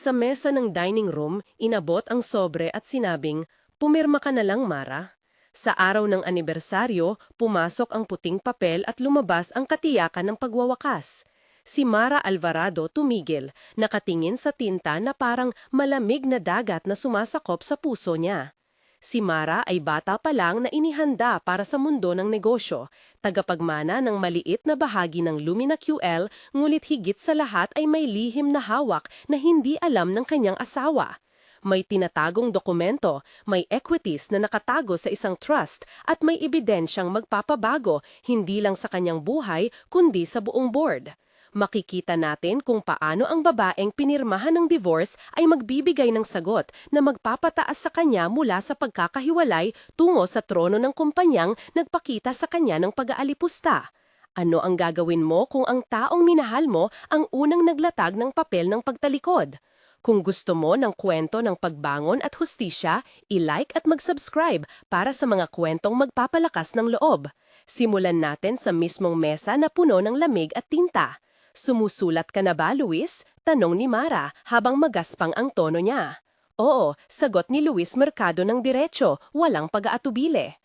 Sa mesa ng dining room, inabot ang sobre at sinabing, Pumirma ka na lang, Mara. Sa araw ng anibersaryo, pumasok ang puting papel at lumabas ang katiyakan ng pagwawakas. Si Mara Alvarado tumigil, nakatingin sa tinta na parang malamig na dagat na sumasakop sa puso niya. Si Mara ay bata pa lang na inihanda para sa mundo ng negosyo, tagapagmana ng maliit na bahagi ng Lumina QL, ngulit higit sa lahat ay may lihim na hawak na hindi alam ng kanyang asawa. May tinatagong dokumento, may equities na nakatago sa isang trust at may ebidensyang magpapabago hindi lang sa kanyang buhay kundi sa buong board makikita natin kung paano ang babaeng pinirmahan ng divorce ay magbibigay ng sagot na magpapataas sa kanya mula sa pagkakahiwalay tungo sa trono ng kumpanyang nagpakita sa kanya ng pag-aalipusta. Ano ang gagawin mo kung ang taong minahal mo ang unang naglatag ng papel ng pagtalikod? Kung gusto mo ng kwento ng pagbangon at hustisya, i-like at mag-subscribe para sa mga kwentong magpapalakas ng loob. Simulan natin sa mismong mesa na puno ng lamig at tinta. Sumusulat ka na ba, Luis? Tanong ni Mara habang magaspang ang tono niya. Oo, sagot ni Luis Mercado ng diretso, walang pag-aatubile.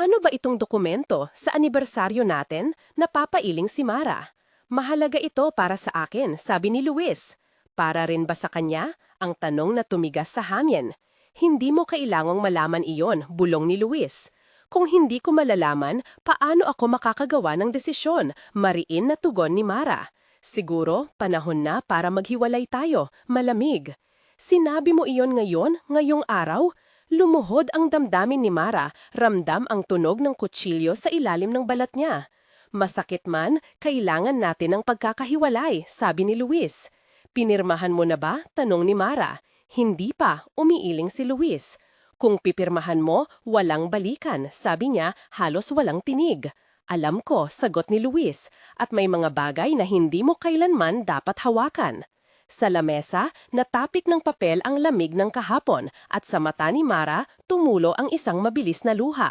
Ano ba itong dokumento sa anibersaryo natin? Napapailing si Mara. Mahalaga ito para sa akin, sabi ni Luis. Para rin ba sa kanya? Ang tanong na tumigas sa hangin. Hindi mo kailangang malaman iyon, bulong ni Luis. Kung hindi ko malalaman, paano ako makakagawa ng desisyon? Mariin na tugon ni Mara. Siguro, panahon na para maghiwalay tayo, malamig. Sinabi mo iyon ngayon, ngayong araw? Lumuhod ang damdamin ni Mara, ramdam ang tunog ng kutsilyo sa ilalim ng balat niya. Masakit man, kailangan natin ng pagkakahiwalay, sabi ni Luis. Pinirmahan mo na ba? Tanong ni Mara. Hindi pa, umiiling si Luis. Kung pipirmahan mo, walang balikan, sabi niya, halos walang tinig. Alam ko, sagot ni Luis, at may mga bagay na hindi mo kailanman dapat hawakan. Sa lamesa, natapik ng papel ang lamig ng kahapon at sa mata ni Mara, tumulo ang isang mabilis na luha.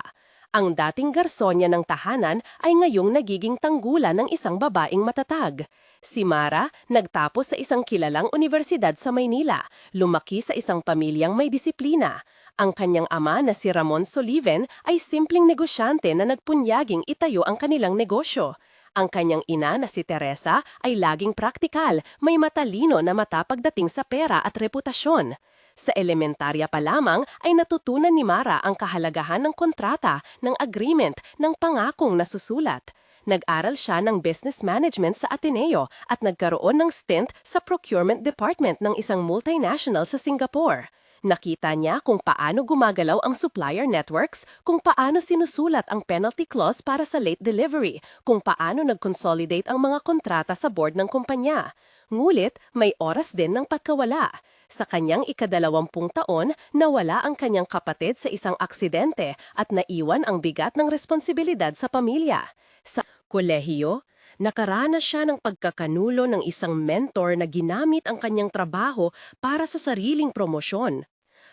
Ang dating garsonya ng tahanan ay ngayong nagiging tanggulan ng isang babaeng matatag. Si Mara, nagtapos sa isang kilalang universidad sa Maynila, lumaki sa isang pamilyang may disiplina. Ang kanyang ama na si Ramon Soliven ay simpleng negosyante na nagpunyaging itayo ang kanilang negosyo. Ang kanyang ina na si Teresa ay laging praktikal, may matalino na mata pagdating sa pera at reputasyon. Sa elementarya pa lamang ay natutunan ni Mara ang kahalagahan ng kontrata, ng agreement, ng pangakong nasusulat. Nag-aral siya ng business management sa Ateneo at nagkaroon ng stint sa procurement department ng isang multinational sa Singapore. Nakita niya kung paano gumagalaw ang supplier networks, kung paano sinusulat ang penalty clause para sa late delivery, kung paano nag-consolidate ang mga kontrata sa board ng kumpanya. Ngulit, may oras din ng pagkawala. Sa kanyang ikadalawampung taon, nawala ang kanyang kapatid sa isang aksidente at naiwan ang bigat ng responsibilidad sa pamilya. Sa kolehiyo, nakaranas siya ng pagkakanulo ng isang mentor na ginamit ang kanyang trabaho para sa sariling promosyon.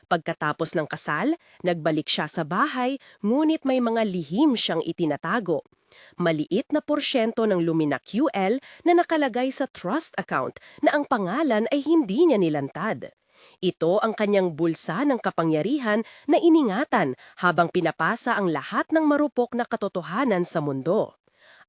Pagkatapos ng kasal, nagbalik siya sa bahay, ngunit may mga lihim siyang itinatago. Maliit na porsyento ng Lumina QL na nakalagay sa trust account na ang pangalan ay hindi niya nilantad. Ito ang kanyang bulsa ng kapangyarihan na iningatan habang pinapasa ang lahat ng marupok na katotohanan sa mundo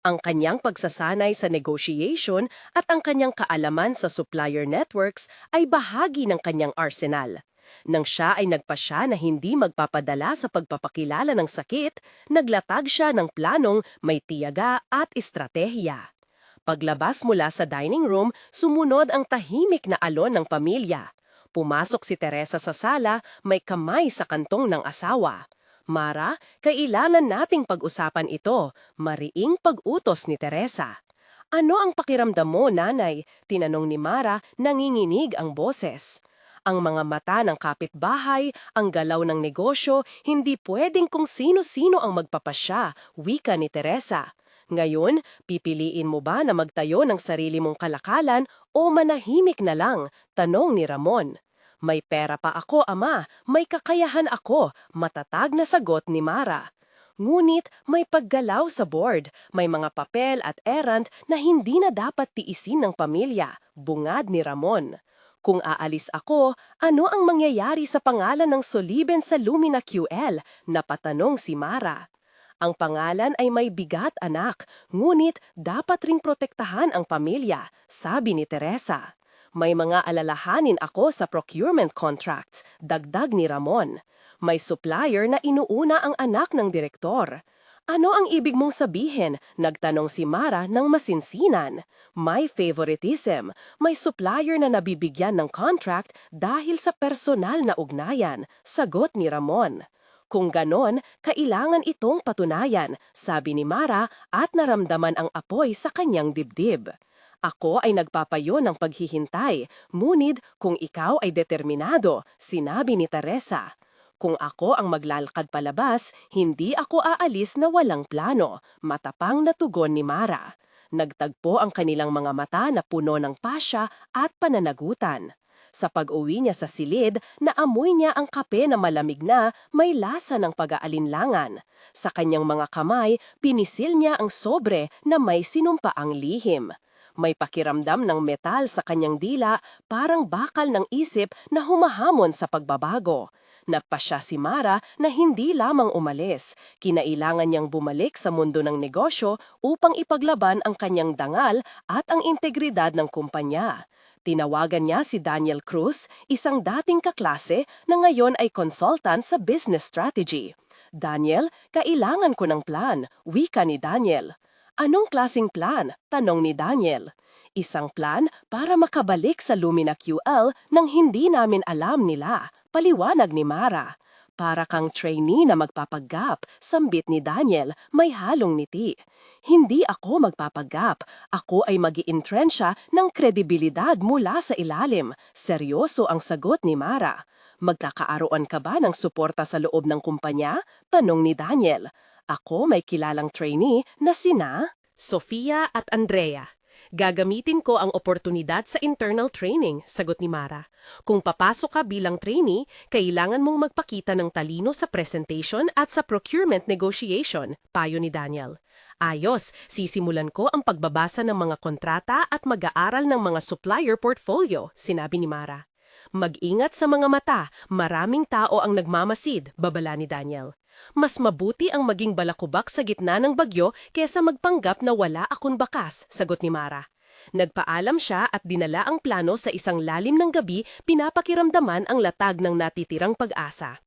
ang kanyang pagsasanay sa negotiation at ang kanyang kaalaman sa supplier networks ay bahagi ng kanyang arsenal. Nang siya ay nagpasya na hindi magpapadala sa pagpapakilala ng sakit, naglatag siya ng planong may tiyaga at estratehiya. Paglabas mula sa dining room, sumunod ang tahimik na alon ng pamilya. Pumasok si Teresa sa sala, may kamay sa kantong ng asawa. Mara, kailangan nating pag-usapan ito, mariing pag-utos ni Teresa. Ano ang pakiramdam mo, nanay? Tinanong ni Mara, nanginginig ang boses. Ang mga mata ng kapitbahay, ang galaw ng negosyo, hindi pwedeng kung sino-sino ang magpapasya, wika ni Teresa. Ngayon, pipiliin mo ba na magtayo ng sarili mong kalakalan o manahimik na lang? Tanong ni Ramon. May pera pa ako, ama. May kakayahan ako. Matatag na sagot ni Mara. Ngunit may paggalaw sa board, may mga papel at errand na hindi na dapat tiisin ng pamilya, bungad ni Ramon. Kung aalis ako, ano ang mangyayari sa pangalan ng Soliben sa Lumina QL? Napatanong si Mara. Ang pangalan ay may bigat anak, ngunit dapat ring protektahan ang pamilya, sabi ni Teresa. May mga alalahanin ako sa procurement contracts, dagdag ni Ramon. May supplier na inuuna ang anak ng direktor. Ano ang ibig mong sabihin? Nagtanong si Mara ng masinsinan. May favoritism. May supplier na nabibigyan ng contract dahil sa personal na ugnayan. Sagot ni Ramon. Kung ganon, kailangan itong patunayan, sabi ni Mara at naramdaman ang apoy sa kanyang dibdib. Ako ay nagpapayo ng paghihintay, ngunit kung ikaw ay determinado, sinabi ni Teresa. Kung ako ang maglalakad palabas, hindi ako aalis na walang plano, matapang na tugon ni Mara. Nagtagpo ang kanilang mga mata na puno ng pasya at pananagutan. Sa pag-uwi niya sa silid, naamoy niya ang kape na malamig na may lasa ng pag-aalinlangan. Sa kanyang mga kamay, pinisil niya ang sobre na may sinumpaang lihim. May pakiramdam ng metal sa kanyang dila, parang bakal ng isip na humahamon sa pagbabago. Nagpasya si Mara na hindi lamang umalis. Kinailangan niyang bumalik sa mundo ng negosyo upang ipaglaban ang kanyang dangal at ang integridad ng kumpanya. Tinawagan niya si Daniel Cruz, isang dating kaklase na ngayon ay consultant sa business strategy. Daniel, kailangan ko ng plan, wika ni Daniel. Anong klasing plan? Tanong ni Daniel. Isang plan para makabalik sa Lumina QL nang hindi namin alam nila, paliwanag ni Mara. Para kang trainee na magpapaggap, sambit ni Daniel, may halong niti. Hindi ako magpapaggap, ako ay mag iintrensya ng kredibilidad mula sa ilalim. Seryoso ang sagot ni Mara. Magkakaaroon ka ba ng suporta sa loob ng kumpanya? Tanong ni Daniel. Ako may kilalang trainee na sina Sofia at Andrea. Gagamitin ko ang oportunidad sa internal training, sagot ni Mara. Kung papasok ka bilang trainee, kailangan mong magpakita ng talino sa presentation at sa procurement negotiation, payo ni Daniel. Ayos, sisimulan ko ang pagbabasa ng mga kontrata at mag-aaral ng mga supplier portfolio, sinabi ni Mara. Mag-ingat sa mga mata, maraming tao ang nagmamasid, babala ni Daniel. Mas mabuti ang maging balakubak sa gitna ng bagyo kesa magpanggap na wala akong bakas, sagot ni Mara. Nagpaalam siya at dinala ang plano sa isang lalim ng gabi pinapakiramdaman ang latag ng natitirang pag-asa.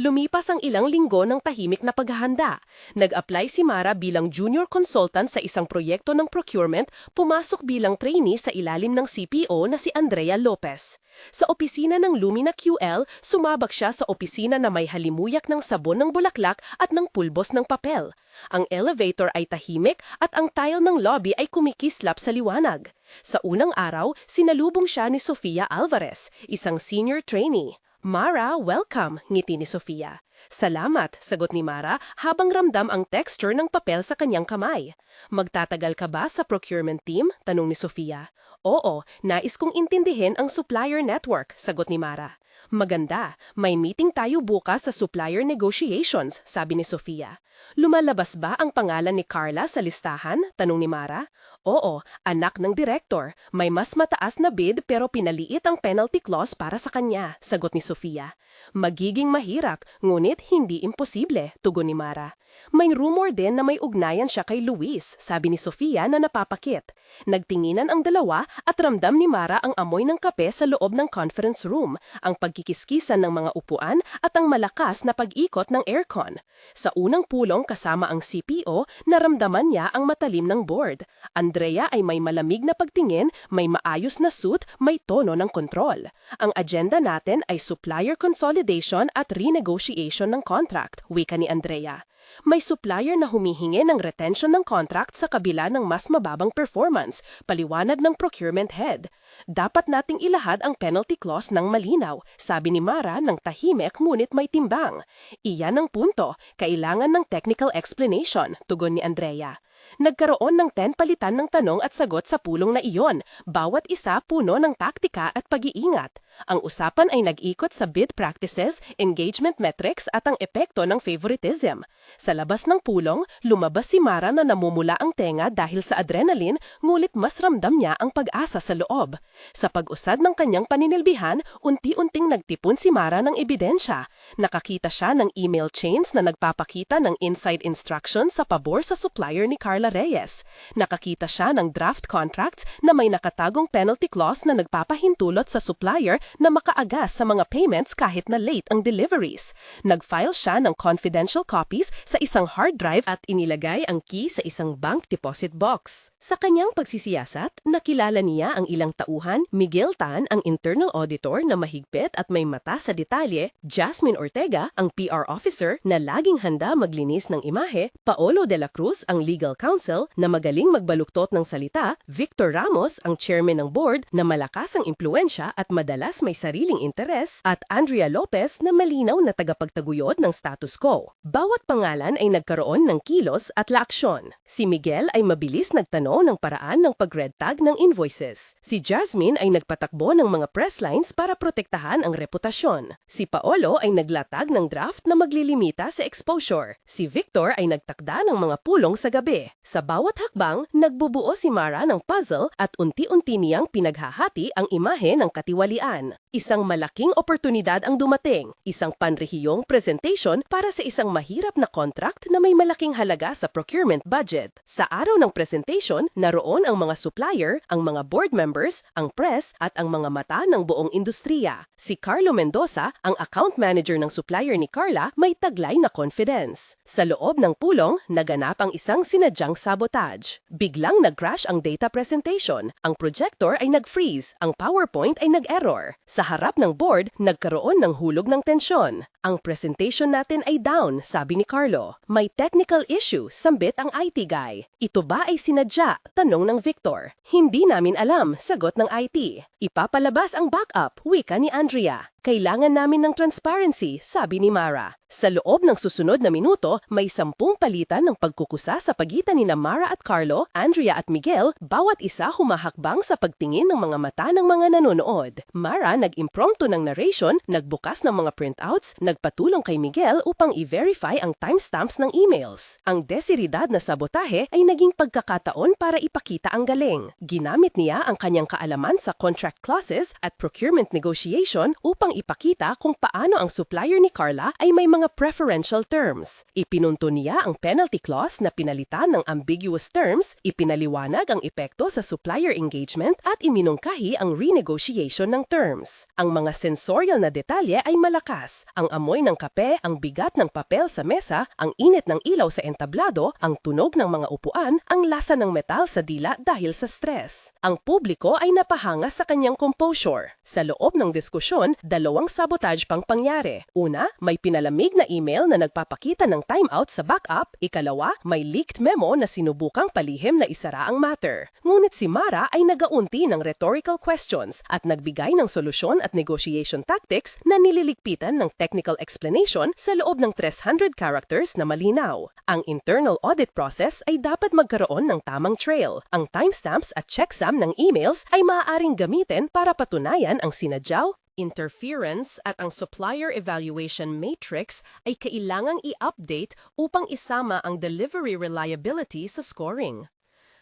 Lumipas ang ilang linggo ng tahimik na paghahanda. Nag-apply si Mara bilang junior consultant sa isang proyekto ng procurement, pumasok bilang trainee sa ilalim ng CPO na si Andrea Lopez. Sa opisina ng Lumina QL, sumabak siya sa opisina na may halimuyak ng sabon ng bulaklak at ng pulbos ng papel. Ang elevator ay tahimik at ang tile ng lobby ay kumikislap sa liwanag. Sa unang araw, sinalubong siya ni Sofia Alvarez, isang senior trainee. Mara, welcome, ngiti ni Sofia. Salamat, sagot ni Mara habang ramdam ang texture ng papel sa kanyang kamay. Magtatagal ka ba sa procurement team? Tanong ni Sofia. Oo, nais kong intindihin ang supplier network, sagot ni Mara. Maganda, may meeting tayo bukas sa supplier negotiations, sabi ni Sofia. Lumalabas ba ang pangalan ni Carla sa listahan? Tanong ni Mara. Oo, anak ng direktor. May mas mataas na bid pero pinaliit ang penalty clause para sa kanya, sagot ni Sofia. Magiging mahirap, ngunit hindi imposible, tugon ni Mara. May rumor din na may ugnayan siya kay Luis, sabi ni Sofia na napapakit. Nagtinginan ang dalawa at ramdam ni Mara ang amoy ng kape sa loob ng conference room, ang pagkikiskisan ng mga upuan at ang malakas na pag-ikot ng aircon. Sa unang pulong kasama ang CPO, naramdaman niya ang matalim ng board. Andrea ay may malamig na pagtingin, may maayos na suit, may tono ng kontrol. Ang agenda natin ay supplier consolidation at renegotiation ng contract, wika ni Andrea. May supplier na humihingi ng retention ng contract sa kabila ng mas mababang performance, paliwanag ng procurement head. Dapat nating ilahad ang penalty clause ng malinaw, sabi ni Mara ng tahimik ngunit may timbang. Iyan ang punto, kailangan ng technical explanation, tugon ni Andrea. Nagkaroon ng 10 palitan ng tanong at sagot sa pulong na iyon, bawat isa puno ng taktika at pag-iingat. Ang usapan ay nag-ikot sa bid practices, engagement metrics at ang epekto ng favoritism. Sa labas ng pulong, lumabas si Mara na namumula ang tenga dahil sa adrenaline, ngulit mas ramdam niya ang pag-asa sa loob. Sa pag-usad ng kanyang paninilbihan, unti-unting nagtipon si Mara ng ebidensya. Nakakita siya ng email chains na nagpapakita ng inside instructions sa pabor sa supplier ni Carla Reyes. Nakakita siya ng draft contracts na may nakatagong penalty clause na nagpapahintulot sa supplier na makaagas sa mga payments kahit na late ang deliveries. Nag-file siya ng confidential copies sa isang hard drive at inilagay ang key sa isang bank deposit box. Sa kanyang pagsisiyasat, nakilala niya ang ilang tauhan, Miguel Tan, ang internal auditor na mahigpit at may mata sa detalye, Jasmine Ortega, ang PR officer na laging handa maglinis ng imahe, Paolo de la Cruz, ang legal counsel na magaling magbaluktot ng salita, Victor Ramos, ang chairman ng board na malakas ang impluensya at madalas may sariling interes, at Andrea Lopez na malinaw na tagapagtaguyod ng status quo. Bawat pangalan ay nagkaroon ng kilos at laaksyon. Si Miguel ay mabilis nagtano ng paraan ng pag-red tag ng invoices. Si Jasmine ay nagpatakbo ng mga press lines para protektahan ang reputasyon. Si Paolo ay naglatag ng draft na maglilimita sa exposure. Si Victor ay nagtakda ng mga pulong sa gabi. Sa bawat hakbang, nagbubuo si Mara ng puzzle at unti-unti niyang pinaghahati ang imahe ng katiwalian. Isang malaking oportunidad ang dumating, isang panrehiyong presentation para sa isang mahirap na contract na may malaking halaga sa procurement budget. Sa araw ng presentation, naroon ang mga supplier, ang mga board members, ang press at ang mga mata ng buong industriya. Si Carlo Mendoza, ang account manager ng supplier ni Carla, may taglay na confidence. Sa loob ng pulong, naganap ang isang sinadyang sabotage. Biglang nag-crash ang data presentation, ang projector ay nag-freeze, ang PowerPoint ay nag-error. Sa harap ng board, nagkaroon ng hulog ng tensyon. Ang presentation natin ay down, sabi ni Carlo. May technical issue, sambit ang IT guy. Ito ba ay sinadya? Tanong ng Victor. Hindi namin alam, sagot ng IT. Ipapalabas ang backup, wika ni Andrea. Kailangan namin ng transparency, sabi ni Mara. Sa loob ng susunod na minuto, may sampung palitan ng pagkukusa sa pagitan ni Mara at Carlo, Andrea at Miguel, bawat isa humahakbang sa pagtingin ng mga mata ng mga nanonood. Mara nag-impromptu ng narration, nagbukas ng mga printouts, nagpatulong kay Miguel upang i-verify ang timestamps ng emails. Ang desiridad na sabotahe ay naging pagkakataon para ipakita ang galing. Ginamit niya ang kanyang kaalaman sa contract clauses at procurement negotiation upang ipakita kung paano ang supplier ni Carla ay may mga preferential terms. Ipinunto niya ang penalty clause na pinalitan ng ambiguous terms, ipinaliwanag ang epekto sa supplier engagement at iminungkahi ang renegotiation ng terms. Ang mga sensorial na detalye ay malakas. Ang amoy ng kape, ang bigat ng papel sa mesa, ang init ng ilaw sa entablado, ang tunog ng mga upuan, ang lasa ng metal sa dila dahil sa stress. Ang publiko ay napahanga sa kanyang composure. Sa loob ng diskusyon, dalawang sabotage pang pangyari. Una, may pinalamig na email na nagpapakita ng timeout sa backup. Ikalawa, may leaked memo na sinubukang palihim na isara ang matter. Ngunit si Mara ay nagaunti ng rhetorical questions at nagbigay ng solusyon at negotiation tactics na nililigpitan ng technical explanation sa loob ng 300 characters na malinaw. Ang internal audit process ay dapat magkaroon ng tamang trail. Ang timestamps at checksum ng emails ay maaaring gamitin para patunayan ang sinadyaw, interference at ang supplier evaluation matrix ay kailangang i-update upang isama ang delivery reliability sa scoring.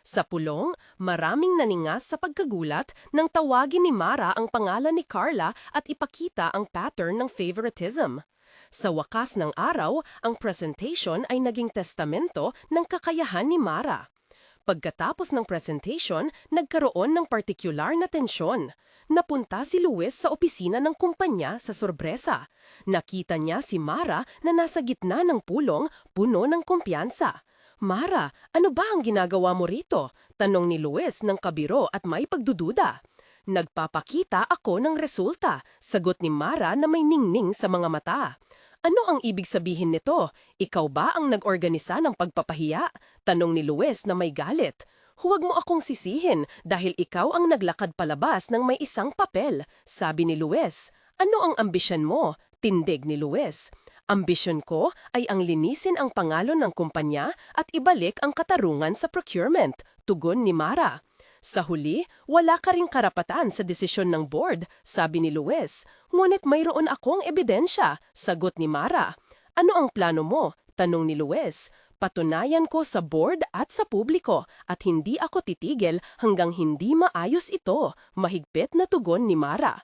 Sa pulong, maraming naningas sa pagkagulat nang tawagin ni Mara ang pangalan ni Carla at ipakita ang pattern ng favoritism. Sa wakas ng araw, ang presentation ay naging testamento ng kakayahan ni Mara. Pagkatapos ng presentation, nagkaroon ng partikular na tensyon. Napunta si Luis sa opisina ng kumpanya sa sorpresa. Nakita niya si Mara na nasa gitna ng pulong, puno ng kumpiyansa. Mara, ano ba ang ginagawa mo rito? Tanong ni Luis ng kabiro at may pagdududa. Nagpapakita ako ng resulta, sagot ni Mara na may ningning sa mga mata. Ano ang ibig sabihin nito? Ikaw ba ang nag-organisa ng pagpapahiya? Tanong ni Luis na may galit. Huwag mo akong sisihin dahil ikaw ang naglakad palabas ng may isang papel, sabi ni Luis. Ano ang ambisyon mo? Tindig ni Luis. Ambisyon ko ay ang linisin ang pangalan ng kumpanya at ibalik ang katarungan sa procurement, tugon ni Mara. Sa huli, wala ka ring karapatan sa desisyon ng board, sabi ni Luis. Ngunit mayroon akong ebidensya, sagot ni Mara. Ano ang plano mo? Tanong ni Luis. Patunayan ko sa board at sa publiko at hindi ako titigil hanggang hindi maayos ito, mahigpit na tugon ni Mara.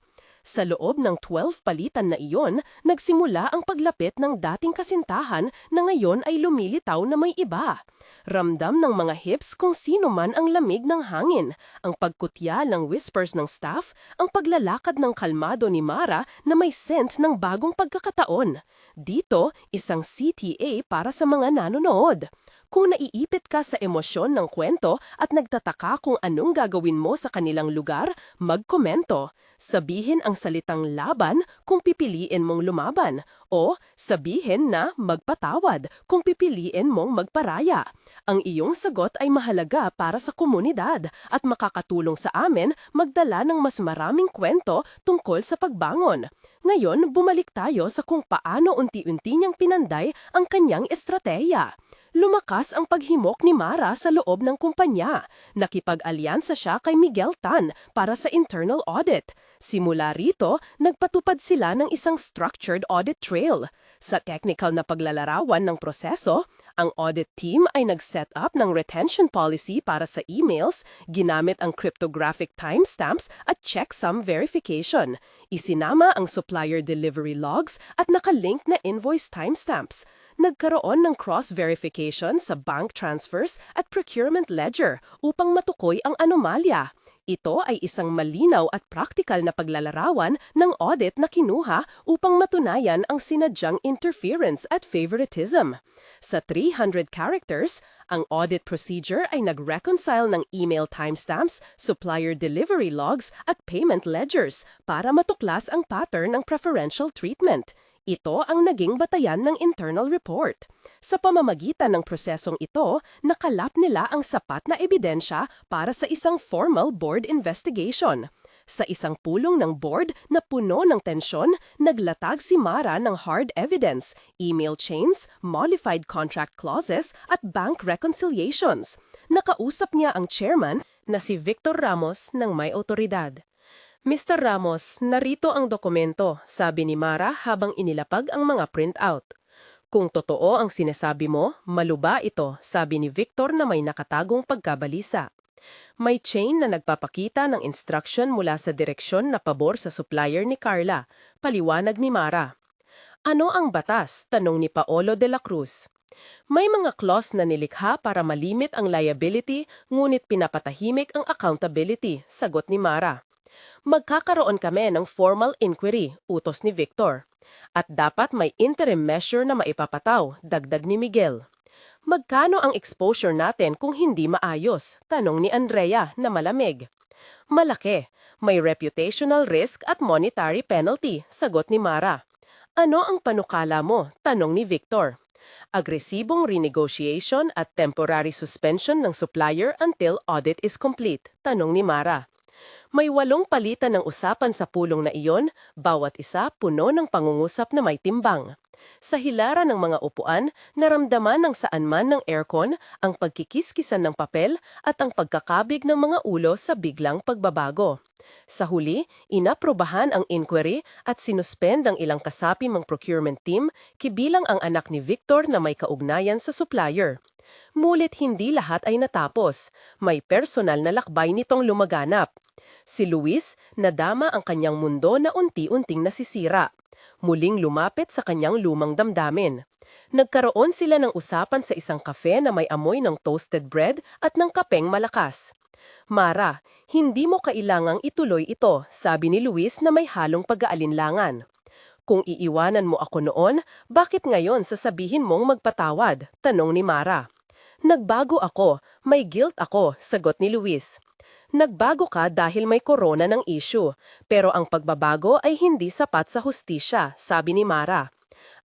Sa loob ng 12 palitan na iyon, nagsimula ang paglapit ng dating kasintahan na ngayon ay lumilitaw na may iba. Ramdam ng mga hips kung sino man ang lamig ng hangin, ang pagkutya ng whispers ng staff, ang paglalakad ng kalmado ni Mara na may scent ng bagong pagkakataon. Dito, isang CTA para sa mga nanonood. Kung naiipit ka sa emosyon ng kwento at nagtataka kung anong gagawin mo sa kanilang lugar, magkomento. Sabihin ang salitang laban kung pipiliin mong lumaban o sabihin na magpatawad kung pipiliin mong magparaya. Ang iyong sagot ay mahalaga para sa komunidad at makakatulong sa amin magdala ng mas maraming kwento tungkol sa pagbangon. Ngayon, bumalik tayo sa kung paano unti-unti niyang pinanday ang kanyang estratehiya. Lumakas ang paghimok ni Mara sa loob ng kumpanya. Nakipag-alyansa siya kay Miguel Tan para sa internal audit. Simula rito, nagpatupad sila ng isang structured audit trail. Sa technical na paglalarawan ng proseso, ang audit team ay nag-set up ng retention policy para sa emails, ginamit ang cryptographic timestamps at checksum verification. Isinama ang supplier delivery logs at nakalink na invoice timestamps nagkaroon ng cross-verification sa bank transfers at procurement ledger upang matukoy ang anomalya. Ito ay isang malinaw at praktikal na paglalarawan ng audit na kinuha upang matunayan ang sinadyang interference at favoritism. Sa 300 characters, ang audit procedure ay nag-reconcile ng email timestamps, supplier delivery logs at payment ledgers para matuklas ang pattern ng preferential treatment. Ito ang naging batayan ng internal report. Sa pamamagitan ng prosesong ito, nakalap nila ang sapat na ebidensya para sa isang formal board investigation. Sa isang pulong ng board na puno ng tensyon, naglatag si Mara ng hard evidence, email chains, modified contract clauses at bank reconciliations. Nakausap niya ang chairman na si Victor Ramos ng may otoridad. Mr. Ramos, narito ang dokumento, sabi ni Mara habang inilapag ang mga printout. Kung totoo ang sinasabi mo, maluba ito, sabi ni Victor na may nakatagong pagkabalisa. May chain na nagpapakita ng instruction mula sa direksyon na pabor sa supplier ni Carla, paliwanag ni Mara. Ano ang batas? Tanong ni Paolo de la Cruz. May mga clause na nilikha para malimit ang liability ngunit pinapatahimik ang accountability, sagot ni Mara. Magkakaroon kami ng formal inquiry, utos ni Victor. At dapat may interim measure na maipapataw, dagdag ni Miguel. Magkano ang exposure natin kung hindi maayos? Tanong ni Andrea na malamig. Malaki. May reputational risk at monetary penalty, sagot ni Mara. Ano ang panukala mo? Tanong ni Victor. Agresibong renegotiation at temporary suspension ng supplier until audit is complete, tanong ni Mara. May walong palitan ng usapan sa pulong na iyon, bawat isa puno ng pangungusap na may timbang. Sa hilaran ng mga upuan, naramdaman ng saan man ng aircon ang pagkikiskisan ng papel at ang pagkakabig ng mga ulo sa biglang pagbabago. Sa huli, inaprobahan ang inquiry at sinuspend ang ilang kasapi ng procurement team kibilang ang anak ni Victor na may kaugnayan sa supplier. Mulit hindi lahat ay natapos. May personal na lakbay nitong lumaganap. Si Luis, nadama ang kanyang mundo na unti-unting nasisira. Muling lumapit sa kanyang lumang damdamin. Nagkaroon sila ng usapan sa isang kafe na may amoy ng toasted bread at ng kapeng malakas. Mara, hindi mo kailangang ituloy ito, sabi ni Luis na may halong pag-aalinlangan. Kung iiwanan mo ako noon, bakit ngayon sasabihin mong magpatawad? Tanong ni Mara. Nagbago ako, may guilt ako, sagot ni Luis. Nagbago ka dahil may korona ng issue, pero ang pagbabago ay hindi sapat sa hustisya, sabi ni Mara.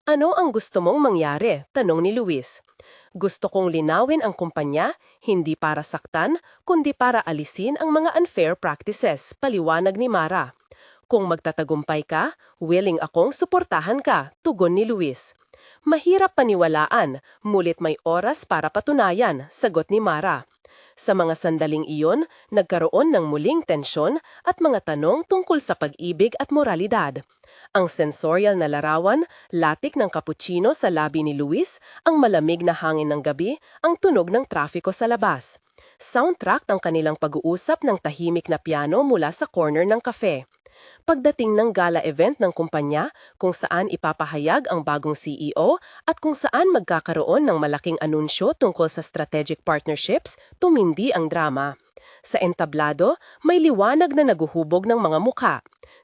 Ano ang gusto mong mangyari? Tanong ni Luis. Gusto kong linawin ang kumpanya, hindi para saktan, kundi para alisin ang mga unfair practices, paliwanag ni Mara. Kung magtatagumpay ka, willing akong suportahan ka, tugon ni Luis. Mahirap paniwalaan, mulit may oras para patunayan, sagot ni Mara. Sa mga sandaling iyon, nagkaroon ng muling tensyon at mga tanong tungkol sa pag-ibig at moralidad. Ang sensorial na larawan, latik ng cappuccino sa labi ni Luis, ang malamig na hangin ng gabi, ang tunog ng trafiko sa labas. Soundtrack ng kanilang pag-uusap ng tahimik na piano mula sa corner ng kafe. Pagdating ng gala event ng kumpanya kung saan ipapahayag ang bagong CEO at kung saan magkakaroon ng malaking anunsyo tungkol sa strategic partnerships, tumindi ang drama. Sa entablado, may liwanag na naguhubog ng mga muka.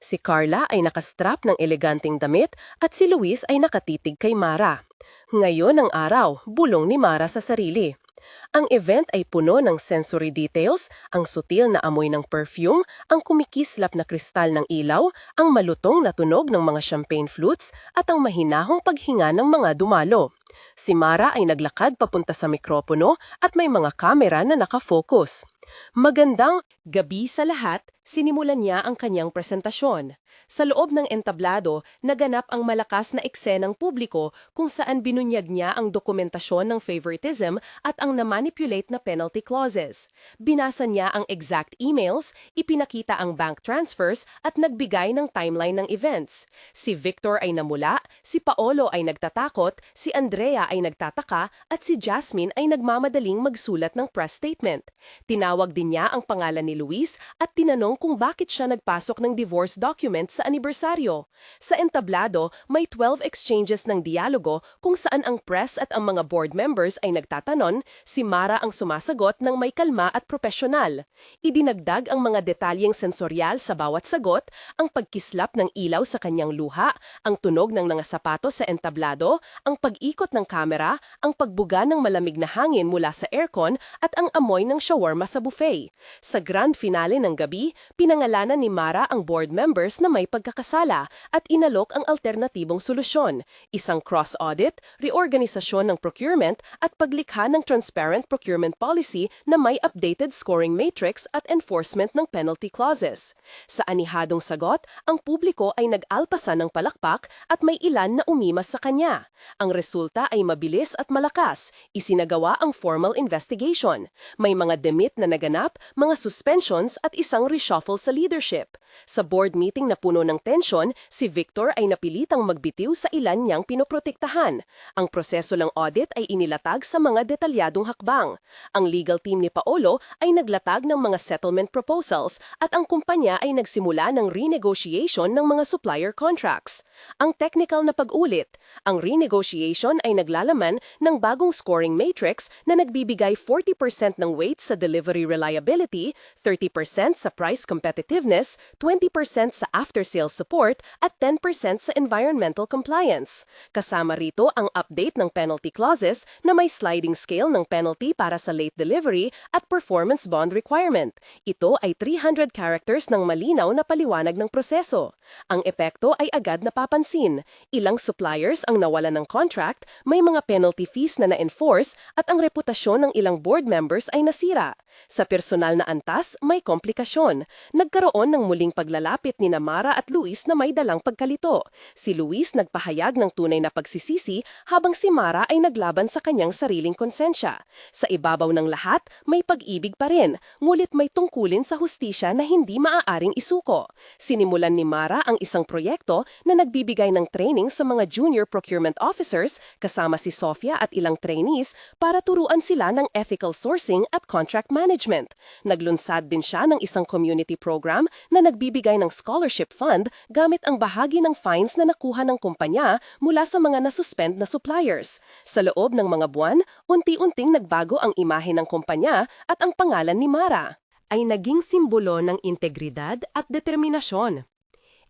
Si Carla ay nakastrap ng eleganteng damit at si Luis ay nakatitig kay Mara. Ngayon ang araw, bulong ni Mara sa sarili. Ang event ay puno ng sensory details, ang sutil na amoy ng perfume, ang kumikislap na kristal ng ilaw, ang malutong na tunog ng mga champagne flutes, at ang mahinahong paghinga ng mga dumalo. Si Mara ay naglakad papunta sa mikropono at may mga kamera na nakafocus. Magandang gabi sa lahat, sinimulan niya ang kanyang presentasyon. Sa loob ng entablado, naganap ang malakas na eksenang publiko kung saan binunyag niya ang dokumentasyon ng favoritism at ang na-manipulate na penalty clauses. Binasa niya ang exact emails, ipinakita ang bank transfers at nagbigay ng timeline ng events. Si Victor ay namula, si Paolo ay nagtatakot, si Andrea ay nagtataka at si Jasmine ay nagmamadaling magsulat ng press statement. Tinawag din niya ang pangalan ni Luis at tinanong kung bakit siya nagpasok ng divorce document sa anibersaryo. Sa entablado, may 12 exchanges ng dialogo kung saan ang press at ang mga board members ay nagtatanon, si Mara ang sumasagot ng may kalma at profesional. Idinagdag ang mga detalyeng sensoryal sa bawat sagot, ang pagkislap ng ilaw sa kanyang luha, ang tunog ng mga sapatos sa entablado, ang pag-ikot ng kamera, ang pagbuga ng malamig na hangin mula sa aircon at ang amoy ng shawarma sa buffet. Sa grand finale ng gabi, pinangalanan ni Mara ang board members na may pagkakasala at inalok ang alternatibong solusyon, isang cross-audit, reorganisasyon ng procurement at paglikha ng transparent procurement policy na may updated scoring matrix at enforcement ng penalty clauses. Sa anihadong sagot, ang publiko ay nag-alpasan ng palakpak at may ilan na umimas sa kanya. Ang resulta ay mabilis at malakas, isinagawa ang formal investigation. May mga demit na naganap, mga suspensions at isang reshuffle sa leadership. Sa board meeting na puno ng tensyon, si Victor ay napilitang magbitiw sa ilan niyang pinoprotektahan. Ang proseso ng audit ay inilatag sa mga detalyadong hakbang. Ang legal team ni Paolo ay naglatag ng mga settlement proposals at ang kumpanya ay nagsimula ng renegotiation ng mga supplier contracts. Ang technical na pag-ulit, ang renegotiation ay naglalaman ng bagong scoring matrix na nagbibigay 40% ng weight sa delivery reliability, 30% sa price competitiveness, 20% sa after-sales support at 10% sa environmental compliance. Kasama rito ang update ng penalty clauses na may sliding scale ng penalty para sa late delivery at performance bond requirement. Ito ay 300 characters ng malinaw na paliwanag ng proseso. Ang epekto ay agad napapansin. Ilang suppliers ang nawalan ng contract, may mga penalty fees na na-enforce at ang reputasyon ng ilang board members ay nasira. Sa personal na antas, may komplikasyon. Nagkaroon ng muling paglalapit ni Namara at Luis na may dalang pagkalito. Si Luis nagpahayag ng tunay na pagsisisi habang si Mara ay naglaban sa kanyang sariling konsensya. Sa ibabaw ng lahat, may pag-ibig pa rin, ngulit may tungkulin sa hustisya na hindi maaaring isuko. Sinimulan ni Mara ang isang proyekto na nagbibigay ng training sa mga junior procurement officers kasama si Sofia at ilang trainees para turuan sila ng ethical sourcing at contract management. Naglunsad din siya ng isang community program na nagbibigay ng scholarship fund gamit ang bahagi ng fines na nakuha ng kumpanya mula sa mga nasuspend na suppliers. Sa loob ng mga buwan, unti-unting nagbago ang imahe ng kumpanya at ang pangalan ni Mara ay naging simbolo ng integridad at determinasyon.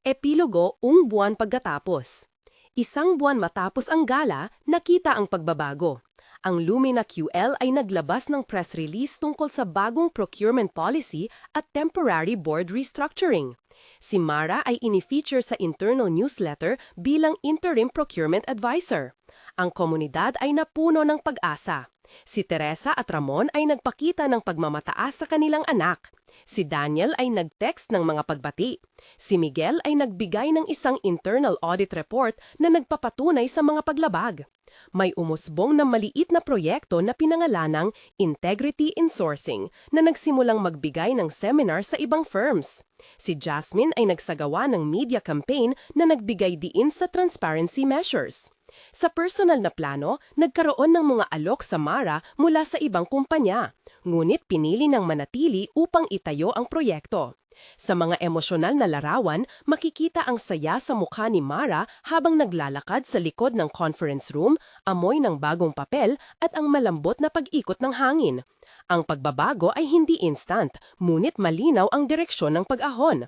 Epilogo ung buwan pagkatapos. Isang buwan matapos ang gala, nakita ang pagbabago. Ang Lumina QL ay naglabas ng press release tungkol sa bagong procurement policy at temporary board restructuring. Si Mara ay ini-feature sa internal newsletter bilang interim procurement advisor. Ang komunidad ay napuno ng pag-asa. Si Teresa at Ramon ay nagpakita ng pagmamataas sa kanilang anak. Si Daniel ay nag-text ng mga pagbati. Si Miguel ay nagbigay ng isang internal audit report na nagpapatunay sa mga paglabag. May umusbong na maliit na proyekto na pinangalanang Integrity in Sourcing na nagsimulang magbigay ng seminar sa ibang firms. Si Jasmine ay nagsagawa ng media campaign na nagbigay diin sa transparency measures. Sa personal na plano, nagkaroon ng mga alok sa Mara mula sa ibang kumpanya, ngunit pinili ng manatili upang itayo ang proyekto. Sa mga emosyonal na larawan, makikita ang saya sa mukha ni Mara habang naglalakad sa likod ng conference room, amoy ng bagong papel at ang malambot na pag-ikot ng hangin. Ang pagbabago ay hindi instant, ngunit malinaw ang direksyon ng pag-ahon.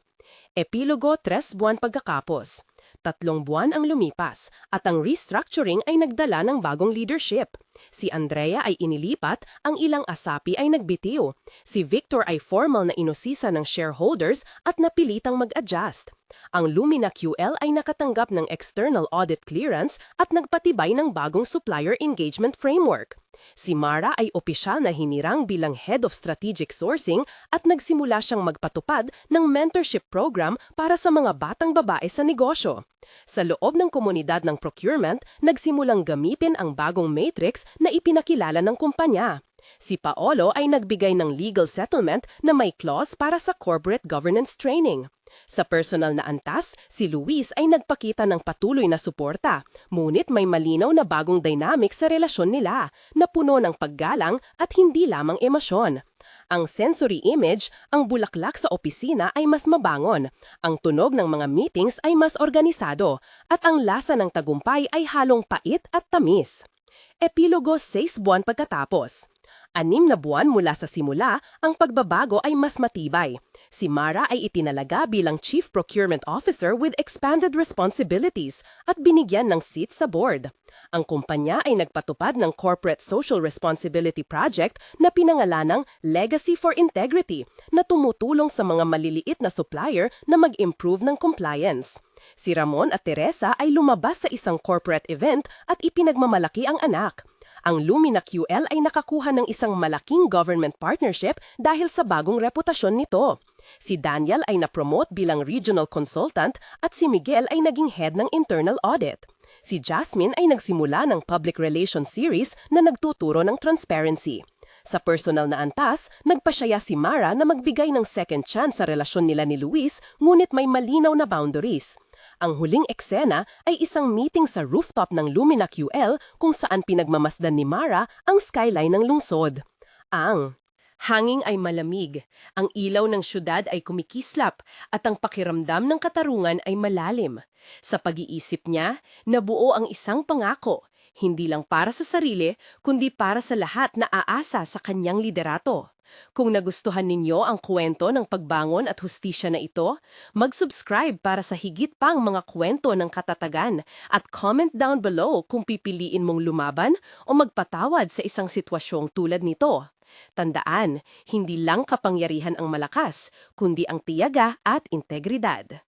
Epilogo tres buwan pagkakapos. Tatlong buwan ang lumipas at ang restructuring ay nagdala ng bagong leadership. Si Andrea ay inilipat, ang ilang asapi ay nagbitiw. Si Victor ay formal na inusisa ng shareholders at napilitang mag-adjust. Ang Lumina QL ay nakatanggap ng external audit clearance at nagpatibay ng bagong supplier engagement framework. Si Mara ay opisyal na hinirang bilang Head of Strategic Sourcing at nagsimula siyang magpatupad ng mentorship program para sa mga batang babae sa negosyo. Sa loob ng komunidad ng procurement, nagsimulang gamitin ang bagong matrix na ipinakilala ng kumpanya. Si Paolo ay nagbigay ng legal settlement na may clause para sa corporate governance training. Sa personal na antas, si Luis ay nagpakita ng patuloy na suporta, ngunit may malinaw na bagong dynamic sa relasyon nila, na puno ng paggalang at hindi lamang emosyon. Ang sensory image, ang bulaklak sa opisina ay mas mabangon, ang tunog ng mga meetings ay mas organisado, at ang lasa ng tagumpay ay halong pait at tamis. Epilogo 6 buwan pagkatapos. Anim na buwan mula sa simula, ang pagbabago ay mas matibay. Si Mara ay itinalaga bilang Chief Procurement Officer with expanded responsibilities at binigyan ng seat sa board. Ang kumpanya ay nagpatupad ng Corporate Social Responsibility Project na pinangalanang Legacy for Integrity na tumutulong sa mga maliliit na supplier na mag-improve ng compliance. Si Ramon at Teresa ay lumabas sa isang corporate event at ipinagmamalaki ang anak. Ang Lumina QL ay nakakuha ng isang malaking government partnership dahil sa bagong reputasyon nito. Si Daniel ay na-promote bilang regional consultant at si Miguel ay naging head ng internal audit. Si Jasmine ay nagsimula ng public relations series na nagtuturo ng transparency. Sa personal na antas, nagpasyaya si Mara na magbigay ng second chance sa relasyon nila ni Luis ngunit may malinaw na boundaries. Ang huling eksena ay isang meeting sa rooftop ng Lumina QL kung saan pinagmamasdan ni Mara ang skyline ng lungsod. Ang hanging ay malamig, ang ilaw ng syudad ay kumikislap at ang pakiramdam ng katarungan ay malalim. Sa pag-iisip niya, nabuo ang isang pangako, hindi lang para sa sarili, kundi para sa lahat na aasa sa kanyang liderato. Kung nagustuhan ninyo ang kwento ng pagbangon at hustisya na ito, mag-subscribe para sa higit pang mga kwento ng katatagan at comment down below kung pipiliin mong lumaban o magpatawad sa isang sitwasyong tulad nito. Tandaan, hindi lang kapangyarihan ang malakas, kundi ang tiyaga at integridad.